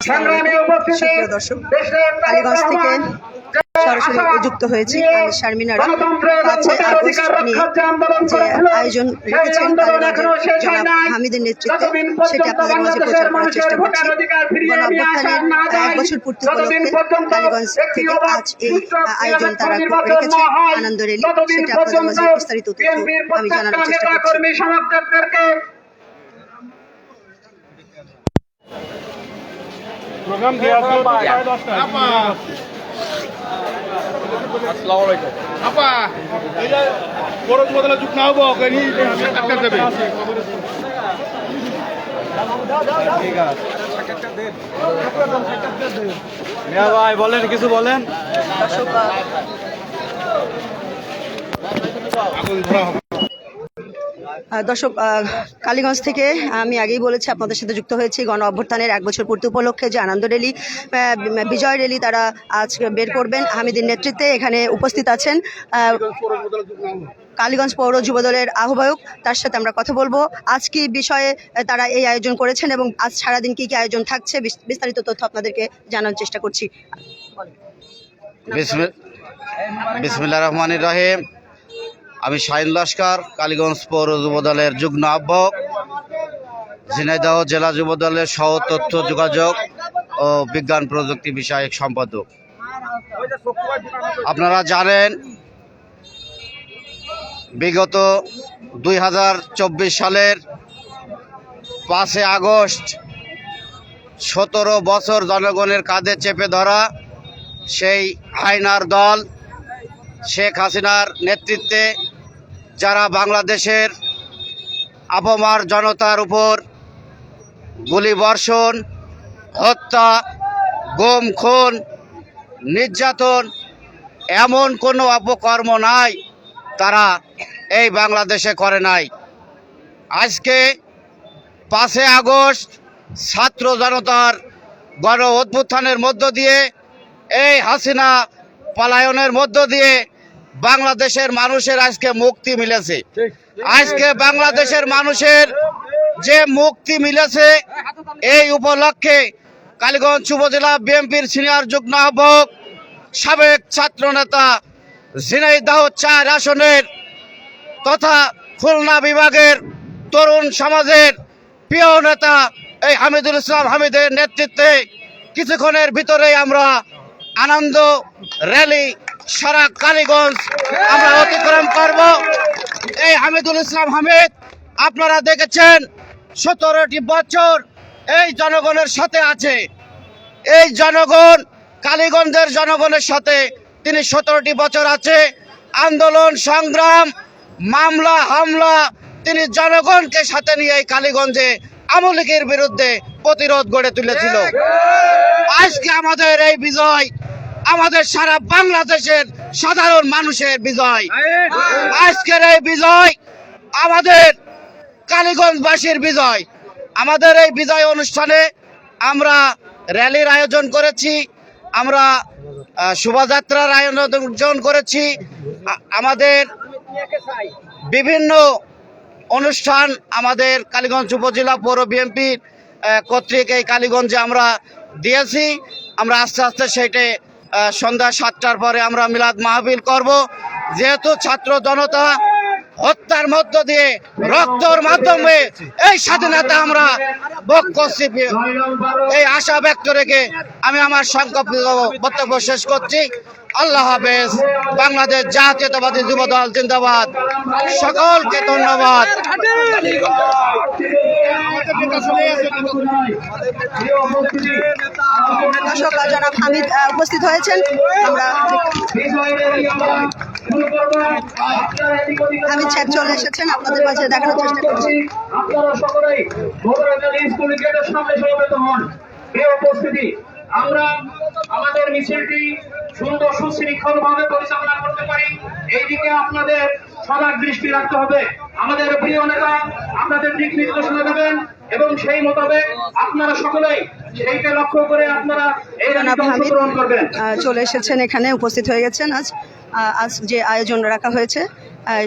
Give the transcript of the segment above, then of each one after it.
সুপ্রিয় দর্শক থেকে সরাসরি হয়েছি আমি শারমিনারা পাঁচই আগস্ট নিয়ে যে আয়োজন রেখেছেন জনাব হামিদের নেতৃত্বে সেটি আপনাদের মাঝে প্রচার করার চেষ্টা করছি। এক বছর পূর্তি উপলক্ষে থেকে আজ এই আয়োজন তারা রেখেছে আনন্দ রেলি সেটা আপনাদের মাঝে বিস্তারিত আমি জানানোর চেষ্টা করছি কর্মী সমর্থকদেরকে প্রোগ্রাম আছে? সাড়ে দশটায়। আপা খরচ বদলে যুগ না হব কেনি একটা দেবে। মিয়া ভাই বলেন কিছু বলেন? আগুন ধরা দর্শক কালীগঞ্জ থেকে আমি আগেই বলেছি, আপনাদের সাথে যুক্ত হয়েছি গণ অভ্যর্থানের এক বছর পূর্তি উপলক্ষে যে আনন্দ রেলি বিজয় রেলি তারা আজ বের করবেন। হামিদের নেতৃত্বে এখানে উপস্থিত আছেন কালীগঞ্জ পৌর যুবদলের আহ্বায়ক। তার সাথে আমরা কথা বলব। আজ কি বিষয়ে তারা এই আয়োজন করেছেন এবং আজ সারাদিন কি কি আয়োজন থাকছে বিস- বিস্তারিত তথ্য আপনাদেরকে জানার চেষ্টা করছি। বিসমিল্লা রহিম। আমি শাহিন লস্কর, কালীগঞ্জ পৌর যুবদলের যুগ্ম আহ্বায়ক ঝিনাইদহ জেলা যুবদলের সহ তথ্য যোগাযোগ ও বিজ্ঞান প্রযুক্তি বিষয়ক সম্পাদক। আপনারা জানেন, বিগত দুই হাজার চব্বিশ সালের পাঁচে আগস্ট সতেরো বছর জনগণের কাঁধে চেপে ধরা সেই আইনার দল, শেখ হাসিনার নেতৃত্বে যারা বাংলাদেশের আবমার জনতার উপর গুলিবর্ষণ হত্যা, গুম, খুন, নির্যাতন এমন কোনো অপকর্ম নাই তারা এই বাংলাদেশে করে নাই। আজকে পাঁচে আগস্ট ছাত্র জনতার গণ অভ্যুত্থানের মধ্য দিয়ে, এই হাসিনা পলায়নের মধ্য দিয়ে বাংলাদেশের মানুষের আজকে মুক্তি মিলেছে। আজকে বাংলাদেশের মানুষের যে মুক্তি মিলেছে এই উপলক্ষে কালীগঞ্জ উপজেলা বিএনপির সিনিয়র যুগ্ম আহ্বায়ক সাবেক ছাত্রনেতা ঝিনাইদহ চার আসনের তথা খুলনা বিভাগের তরুণ সমাজের প্রিয় নেতা এই হামিদুল ইসলাম হামিদের নেতৃত্বে কিছুক্ষণের ভিতরেই আমরা আনন্দ র্যালি সারা কালীগঞ্জ আমরা অতিক্রম করব। এই হামিদুল ইসলাম হামিদ আপনারা দেখেছেন সতেরোটি বছর এই জনগণের সাথে আছে। এই জনগণ কালীগঞ্জের জনগণের সাথে তিনি সতেরোটি বছর আছে। আন্দোলন সংগ্রাম মামলা হামলা তিনি জনগণকে সাথে নিয়ে এই কালীগঞ্জে আমলিকের বিরুদ্ধে প্রতিরোধ গড়ে তুলেছিল। আজকে আমাদের এই বিজয় আমাদের সারা বাংলাদেশের সাধারণ মানুষের বিজয়। আজকের এই বিজয় আমাদের কালীগঞ্জবাসীর বিজয়। আমাদের এই বিজয় অনুষ্ঠানে আমরা র্যালির আয়োজন করেছি, আমরা শোভাযাত্রার আয়োজন করেছি। আমাদের বিভিন্ন অনুষ্ঠান আমাদের কালীগঞ্জ উপজেলা পৌর বিএনপি কর্তৃক এই কালীগঞ্জে আমরা দিয়েছি। আমরা আস্তে আস্তে সেইটে সন্ধ্যা সাতটার পরে আমরা মিলাদ মাহবিল করব। যেহেতু ছাত্র জনতা হত্যার মধ্য দিয়ে রক্তর মাধ্যমে এই স্বাধীনতা আমরা ভোগ করছি। এই আশা ব্যক্ত রেখে আমি আমার সংকল্প বক্তব্য শেষ করছি। আল্লাহ হাফেজ, বাংলাদেশ জাতীয়তাবাদী যুব দল জিন্দাবাদ। সকলকে ধন্যবাদ। উপস্থিত হয়েছেন। আমরা হামিদ সাহেব চলে এসেছেন আপনাদের মাঝে দেখানোর চেষ্টা করছি। আপনারা সকলেই স্কুল গেটের সামনে সমবেত হন। প্রিয় উপস্থিতি আমরা আমাদের মিছিলটি সুন্দর সুশৃঙ্খল ভাবে পরিচালনা করতে পারি। এইদিকে আপনাদের সজাগ দৃষ্টি রাখতে হবে। আমাদের প্রিয় নেতা আপনাদের দিক নির্দেশনা দেবেন এবং সেই মোতাবেক আপনারা সকলেই সেইকে লক্ষ্য করে আপনারা এই অংশগ্রহণ করবেন। চলে এসেছেন এখানে উপস্থিত হয়ে গেছেন আজ। আজ যে আয়োজন রাখা হয়েছে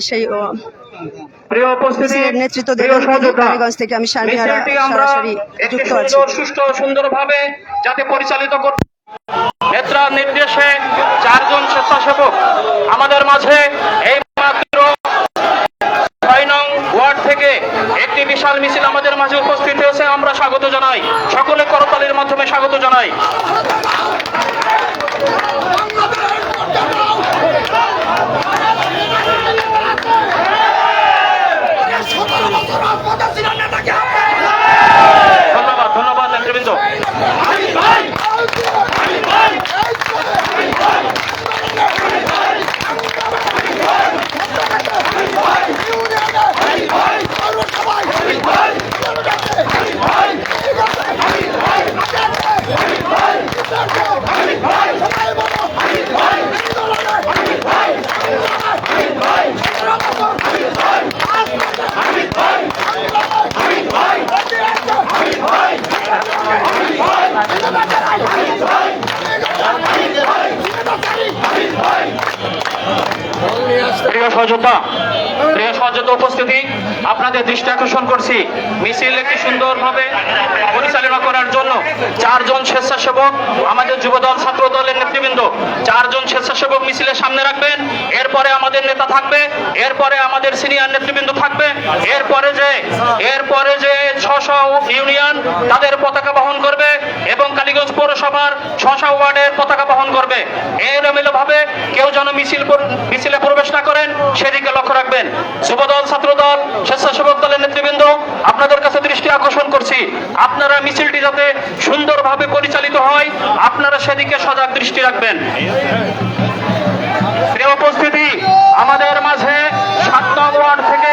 সেই প্রিয় উপস্থিতি নেতৃত্ব দেবেন কালীগঞ্জ থেকে আমি সরাসরি যুক্ত আছি। সুষ্ঠু সুন্দরভাবে যাতে পরিচালিত করতে নেত্রা নির্দেশে চারজন স্বেচ্ছাসেবক আমাদের মাঝে এই মাত্র ছয় নং ওয়ার্ড থেকে একটি বিশাল মিছিল আমাদের মাঝে উপস্থিত হয়েছে। আমরা স্বাগত জানাই। সকলে করতালির মাধ্যমে স্বাগত জানাই। আপনাদের দৃষ্টি আকর্ষণ করছি। মিছিল একটি সুন্দরভাবে পরিচালনা করার জন্য চারজন স্বেচ্ছাসেবক আমাদের যুবদল ছাত্র দলের নেতৃবৃন্দ, চারজন স্বেচ্ছাসেবক মিছিলের সামনে রাখবেন। এরপরে আমাদের নেতা থাকবে, এরপরে আমাদের সিনিয়র নেতৃবৃন্দ থাকবে, এরপরে যে এরপরে যে ছশো ইউনিয়ন তাদের পতাকা বহন করবে। কালীগঞ্জ পৌরসভার ছশা ওয়ার্ডের পতাকা বহন করবে। এলোমেলো ভাবে কেউ যেন মিছিল মিছিলে প্রবেশ না করেন, সেদিকে লক্ষ্য রাখবেন। যুবদল, ছাত্রদল, স্বেচ্ছাসেবক দলের নেতৃবৃন্দ, আপনাদের কাছে দৃষ্টি আকর্ষণ করছি। আপনারা মিছিলটি যাতে সুন্দরভাবে পরিচালিত হয়, আপনারা সেদিকে সজাগ দৃষ্টি রাখবেন। প্রিয় উপস্থিতি, আমাদের মাঝে সাত নং ওয়ার্ড থেকে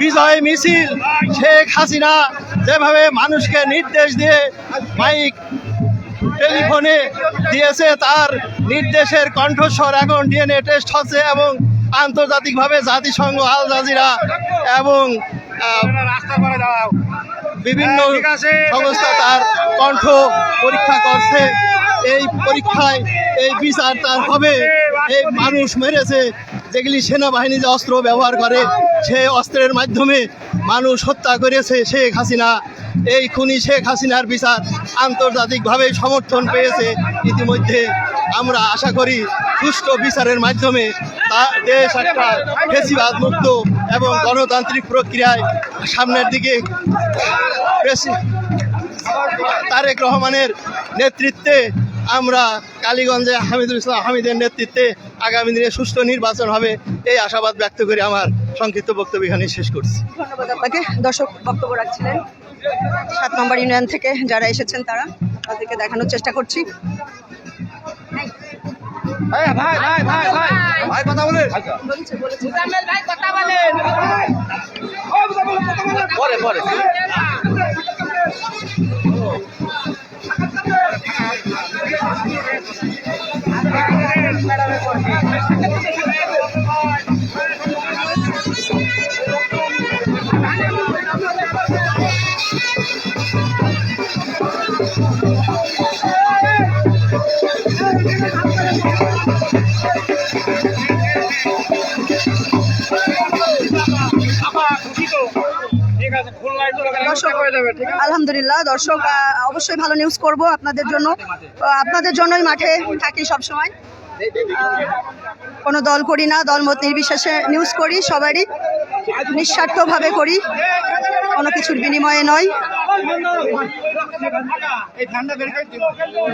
বিজয় মিছিল শেখ হাসিনা যেভাবে মানুষকে নির্দেশ দিয়ে মাইক, টেলিফোনে দিয়েছে, তার নির্দেশের কণ্ঠস্বর এখন ডিএনএ টেস্ট হচ্ছে এবং আন্তর্জাতিকভাবে জাতিসংঘ, আল জাজিরা এবং বিভিন্ন সংস্থা তার কণ্ঠ পরীক্ষা করছে। এই পরীক্ষায় এই বিচার তার হবে। এই মানুষ মেরেছে। যেগুলি সেনাবাহিনী যে অস্ত্র ব্যবহার করে সে অস্ত্রের মাধ্যমে মানুষ হত্যা করেছে শেখ হাসিনা। এই খুনি শেখ হাসিনার বিচার আন্তর্জাতিকভাবে সমর্থন পেয়েছে। ইতিমধ্যে আমরা আশা করি সুষ্ঠু বিচারের মাধ্যমে তা দেশ একটা ফেসিবাদ মুক্ত এবং গণতান্ত্রিক প্রক্রিয়ায় সামনের দিকে তারেক রহমানের নেতৃত্বে আমরা কালীগঞ্জে হামিদুল ইসলাম হামিদের নেতৃত্বে আগামী দিনে সুষ্ঠু নির্বাচন হবে এই আশাবাদ ব্যক্ত করে আমার সংক্ষিপ্ত বক্তব্য এখানে শেষ করছি। ধন্যবাদ আপনাকে। দর্শক বক্তব্য রাখছিলেন সাত নম্বর ইউনিয়ন থেকে যারা এসেছেন তারা তাদেরকে দেখানোর চেষ্টা করছি। পরে পরে। আলহামদুলিল্লাহ দর্শক অবশ্যই ভালো নিউজ করব আপনাদের জন্য। আপনাদের জন্যই মাঠে থাকি সব সময় কোনো দল করি না, দলমত নির্বিশেষে নিউজ করি, সবারই নিঃস্বার্থভাবে করি। কোনো কিছুর বিনিময়ে নয়।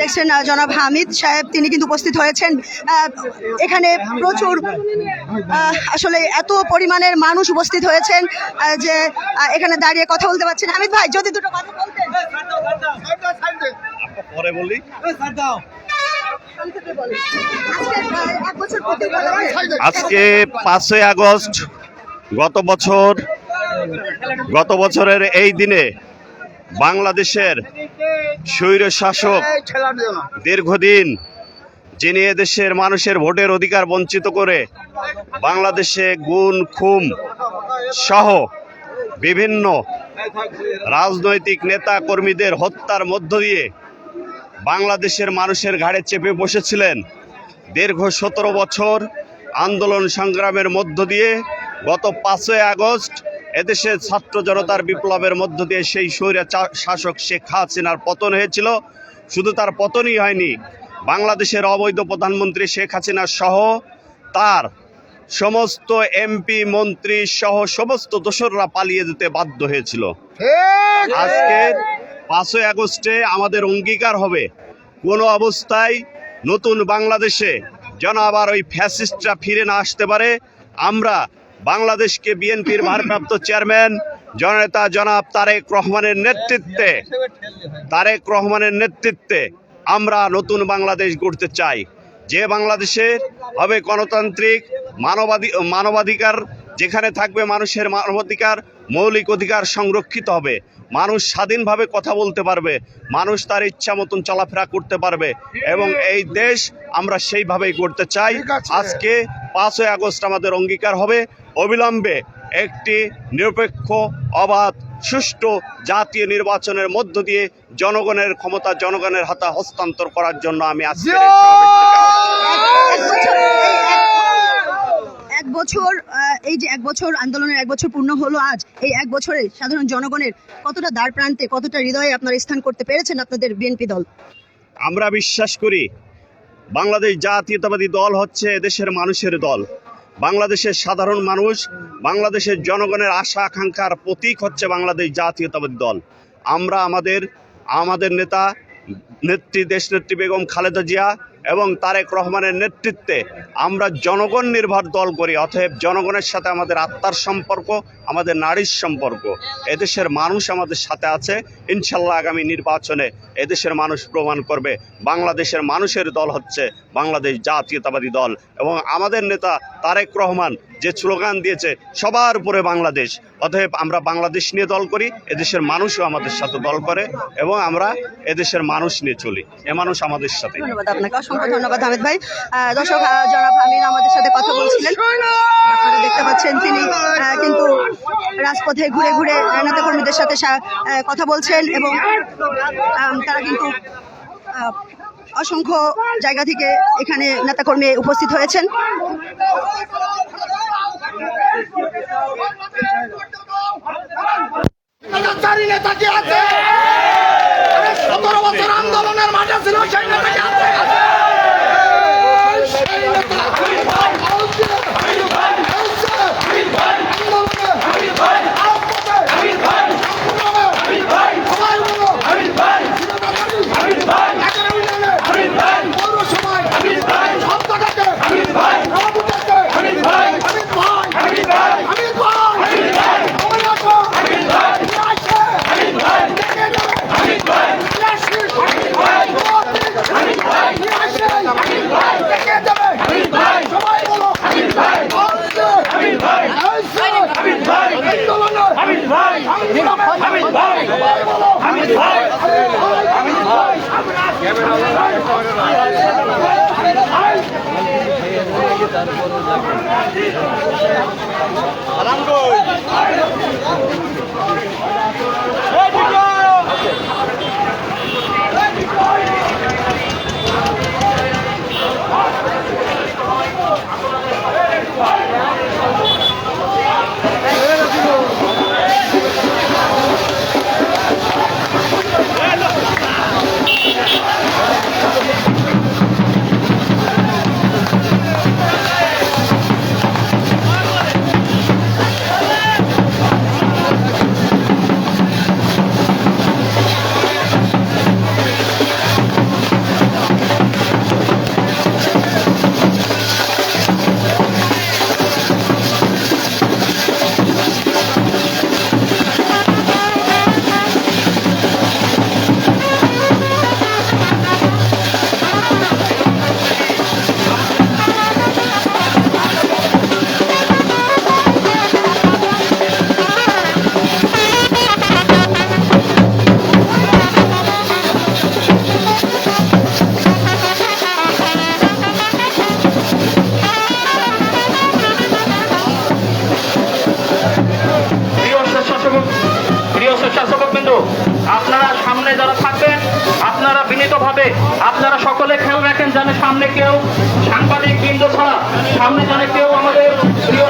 দেখছেন জনাব হামিদ সাহেব, তিনি কিন্তু উপস্থিত হয়েছেন। এখানে প্রচুর আসলে এত পরিমাণের মানুষ উপস্থিত হয়েছেন যে এখানে দাঁড়িয়ে কথা বলতে পারছেন। হামিদ ভাই, যদি দুটো কথা বলতেন। পরে বলি। আজকে, পাঁচই আগস্ট গত বছর গত বছরের এই দিনে বাংলাদেশের স্বৈর শাসক দীর্ঘদিন যিনি এদেশের মানুষের ভোটের অধিকার বঞ্চিত করে বাংলাদেশে গুণ খুম সহ বিভিন্ন রাজনৈতিক নেতা কর্মীদের হত্যার মধ্য দিয়ে বাংলাদেশের মানুষের ঘাড়ে চেপে বসেছিলেন। দীর্ঘ সতেরো বছর আন্দোলন সংগ্রামের মধ্য দিয়ে গত পাঁচই আগস্ট এদেশের ছাত্র জনতার বিপ্লবের মধ্য দিয়ে সেই স্বৈরা শাসক শেখ হাসিনার পতন হয়েছিল। শুধু তার পতনই হয়নি বাংলাদেশের অবৈধ প্রধানমন্ত্রী শেখ হাসিনা সহ তার সমস্ত এমপি মন্ত্রী সহ সমস্ত দোসররা পালিয়ে যেতে বাধ্য হয়েছিল। আজকের পাঁচই আগস্টে আমাদের অঙ্গীকার হবে। কোনো অবস্থায় নতুন বাংলাদেশে যেন আবার ওই ফ্যাসিস্টরা ফিরে না আসতে পারে। আমরা বাংলাদেশকে বিএনপির ভারপ্রাপ্ত চেয়ারম্যান, জননেতা জনাব তারেক রহমানের নেতৃত্বে, তারেক রহমানের নেতৃত্বে আমরা নতুন বাংলাদেশ গড়তে চাই। যে বাংলাদেশের হবে গণতান্ত্রিক, মানবাধি, মানবাধিকার, যেখানে থাকবে মানুষের মানবাধিকার মৌলিক অধিকার সংরক্ষিত হবে। মানুষ স্বাধীনভাবে কথা বলতে পারবে মানুষ তার ইচ্ছা মতন চলাফেরা করতে পারবে এবং এই দেশ আমরা সেইভাবেই করতে চাই। আজকে পাঁচই আগস্ট আমাদের অঙ্গীকার হবে। অবিলম্বে একটি নিরপেক্ষ অবাধ সুষ্ঠু জাতীয় নির্বাচনের মধ্য দিয়ে জনগণের ক্ষমতা জনগণের হাতে হস্তান্তর করার জন্য আমি আজকে এক বছর এই যে এক বছর আন্দোলনের এক বছর পূর্ণ হলো আজ, এই এক বছরে সাধারণ জনগণের কতটা দ্বার প্রান্তে, কতটা হৃদয়ে আপনারা স্থান করতে পেরেছেন আপনাদের বিএনপি দল? আমরা বিশ্বাস করি বাংলাদেশ জাতীয়তাবাদী দল হচ্ছে দেশের মানুষের দল। বাংলাদেশের সাধারণ মানুষ, বাংলাদেশের জনগণের আশা, আকাঙ্ক্ষার প্রতীক হচ্ছে বাংলাদেশ জাতীয়তাবাদী দল। আমরা আমাদের আমাদের নেতা, নেত্রী, দেশনেত্রী বেগম খালেদা জিয়া এবং তারেক রহমানের নেতৃত্বে আমরা জনগণ নির্ভর দল করি, অতএব জনগণের সাথে আমাদের আত্মার সম্পর্ক, আমাদের নারীর সম্পর্ক, এদেশের মানুষ আমাদের সাথে আছে, ইনশাল্লাহ আগামী নির্বাচনে এদেশের মানুষ প্রমাণ করবে, বাংলাদেশের মানুষের দল হচ্ছে বাংলাদেশ জাতীয়তাবাদী দল এবং আমাদের নেতা তারেক রহমান যে স্লোগান দিয়েছে, সবার উপরে বাংলাদেশ। অতএব আমরা বাংলাদেশ নিয়ে দল করি, এদেশের মানুষও আমাদের সাথে দল করে এবং আমরা এদেশের মানুষ নিয়ে চলি। এ মানুষ আমাদের সাথে। ধন্যবাদ আপনাকে, অসংখ্য ধন্যবাদ হামিদ ভাই। দর্শক জনাব হামিদ আমাদের সাথে কথা বলছিলেন। আপনারা দেখতে পাচ্ছেন তিনি কিন্তু রাজপথে ঘুরে ঘুরে নেতা কর্মীদের সাথে কথা বলছেন এবং তারা কিন্তু অসংখ্য জায়গা থেকে এখানে নেতাকর্মী উপস্থিত হয়েছেন। চারি নেতা কি আছে সতেরো বছর আন্দোলনের মাঠে ছিল সেই নেতা কি আছে আন্দোলনে, যেন সামনে কেউ সাংবাদিক বৃন্দ ছাড়া সামনে জানে কেউ আমাদের প্রিয়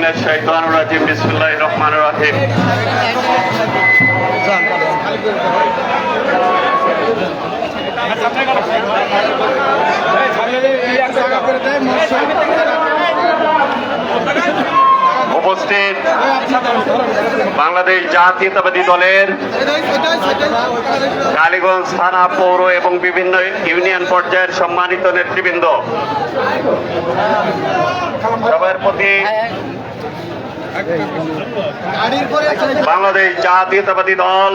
মিনাশ শাইতানির রাজিম, বিসমিল্লাহির উপস্থিত বাংলাদেশ জাতীয়তাবাদী দলের কালীগঞ্জ থানা পৌর এবং বিভিন্ন ইউনিয়ন পর্যায়ের সম্মানিত নেতৃবৃন্দ। সবার প্রতি বাংলাদেশ জাতীয়তাবাদী দল,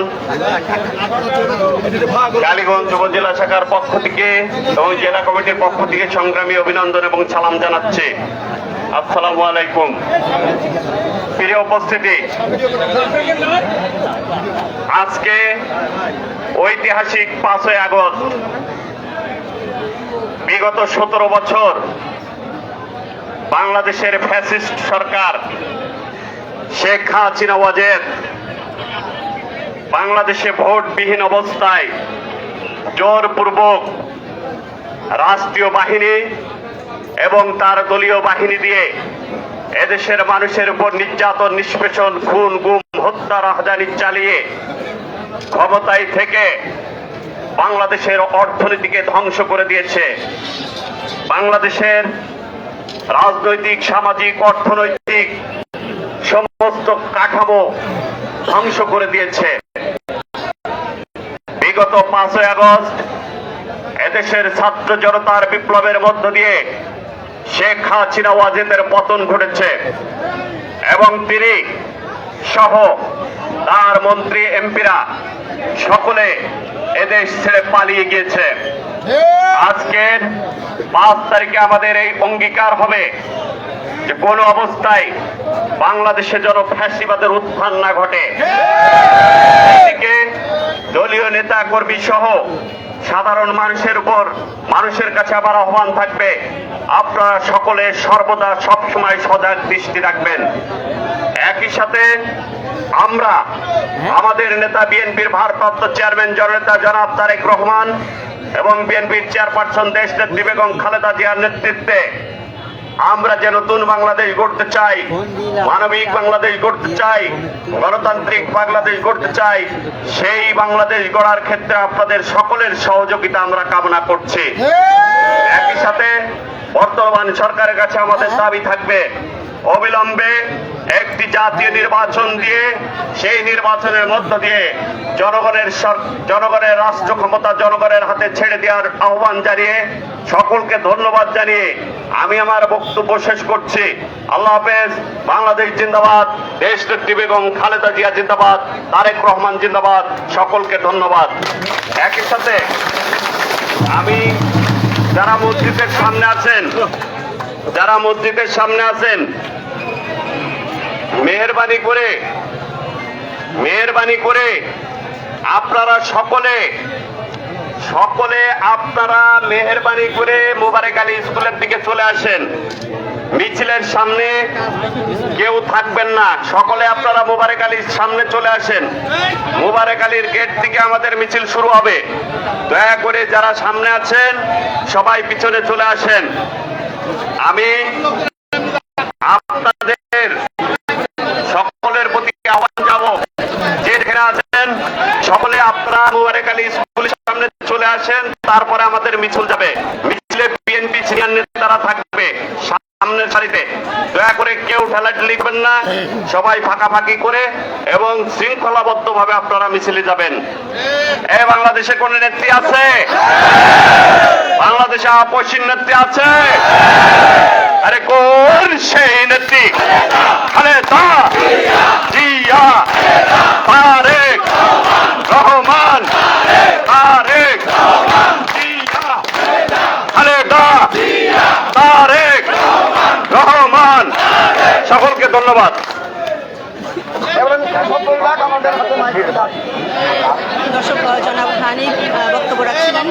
কালীগঞ্জ উপজেলা শাখার পক্ষ থেকে এবং জেলা কমিটির পক্ষ থেকে সংগ্রামী অভিনন্দন এবং সালাম জানাচ্ছে। আসসালামু আলাইকুম। প্রিয় উপস্থিতি, আজকে ঐতিহাসিক পাঁচই আগস্ট, বিগত সতেরো বছর বাংলাদেশের ফ্যাসিস্ট সরকার শেখ হাসিনা ওয়াজেদ বাংলাদেশে ভোটবিহীন অবস্থায় জোরপূর্বক রাষ্ট্রীয় বাহিনী এবং তার দলীয় বাহিনী দিয়ে এদেশের মানুষের উপর নির্যাতন, নিষ্পেষণ, খুন, গুম, হত্যা, রাহজানি চালিয়ে ক্ষমতায় থেকে বাংলাদেশের অর্থনীতিকে ধ্বংস করে দিয়েছে। বাংলাদেশের রাজনৈতিক, সামাজিক, অর্থনৈতিক সমস্ত কাঠামো ধ্বংস করে দিয়েছে। বিগত পাঁচই আগস্ট এদেশের ছাত্র জনতার বিপ্লবের মধ্য দিয়ে শেখ হাসিনা ওয়াজেদের পতন ঘটেছে এবং তিনি সহ তার মন্ত্রী, এমপিরা সকলে এদেশ ছেড়ে পালিয়ে গিয়েছে। আজকের পাঁচ তারিখে আমাদের এই অঙ্গীকার হবে যে কোনো অবস্থায় বাংলাদেশে যেন ফ্যাসিবাদের উত্থান না ঘটে। এদিকে দলীয় নেতা কর্মী সহ সাধারণ মানুষের উপর মানুষের কাছে আবার আহ্বান থাকবে। আপনারা সকলে সর্বদা সবসময় সজাগ দৃষ্টি রাখবেন। একই সাথে আমরা আমাদের নেতা বিএনপির ভারপ্রাপ্ত চেয়ারম্যান জননেতা জনাব তারেক রহমান এবং বিএনপির চেয়ারপারসন দেশ নেত্রী বেগম খালেদা জিয়ার নেতৃত্বে আমরা যে নতুন বাংলাদেশ গড়তে চাই, মানবিক বাংলাদেশ গড়তে চাই, গণতান্ত্রিক বাংলাদেশ গড়তে চাই, সেই বাংলাদেশ গড়ার ক্ষেত্রে আপনাদের সকলের সহযোগিতা আমরা কামনা করছি। একই সাথে বর্তমান সরকারের কাছে আমাদের দাবি থাকবে, অবিলম্বে একটি জাতীয় নির্বাচন দিয়ে, সেই নির্বাচনের মধ্য দিয়ে জনগণের জনগণের রাষ্ট্র ক্ষমতা জনগণের হাতে ছেড়ে দেওয়ার আহ্বান জানিয়ে সকলকে ধন্যবাদ জানিয়ে আমি আমার বক্তব্য শেষ করছি। আল্লাহ হাফেজ, বাংলাদেশ জিন্দাবাদ, দেশ নেত্রী বেগম খালেদা জিয়া জিন্দাবাদ, তারেক রহমান জিন্দাবাদ, সকলকে ধন্যবাদ। একই সাথে আমি যারা মসজিদের সামনে আছেন, যারা মসজিদের সামনে আছেন, মেহরবানি করে মেহরবানি করে আপনারা সকলে সকলে আপনারা মেহরবানি করে মোবারক আলী স্কুলের দিকে চলে আসেন। মিছিলের সামনে কেউ থাকবেন না। সকলে আপনারা মোবারক আলীর সামনে চলে আসেন। মোবারক আলীর গেট থেকে আমাদের মিছিল শুরু হবে। দয়া করে যারা সামনে আছেন, সবাই পিছনে চলে আসেন। আমি আপনাদের সকলের প্রতি আহ্বান যাব যে যেখানে আছেন সকলে আপনারা মুবারক আলী স্কুলের সামনে চলে আসেন তারপরে আমাদের মিছিল যাবে। মিছিলে বিএনপি সিনিয়র নেতারা থাকবে সামনের সারিতে। দয়া করে কেউ ঠেলাটি লিখবেন না, সবাই ফাঁকাফাঁকি করে এবং শৃঙ্খলাবদ্ধ ভাবে আপনারা মিছিলে যাবেন। এ বাংলাদেশে কোন নেত্রী আছে? বাংলাদেশে আপসীন নেত্রী আছে? আরে কোন সেই নেত্রী? খালেদা! জিয়া তারেক রহমান তারেক জিয়া খালেদা তারেক রহমান সকলকে ধন্যবাদ। দর্শক জনাব হানিফ বক্তব্য রাখছিলেন।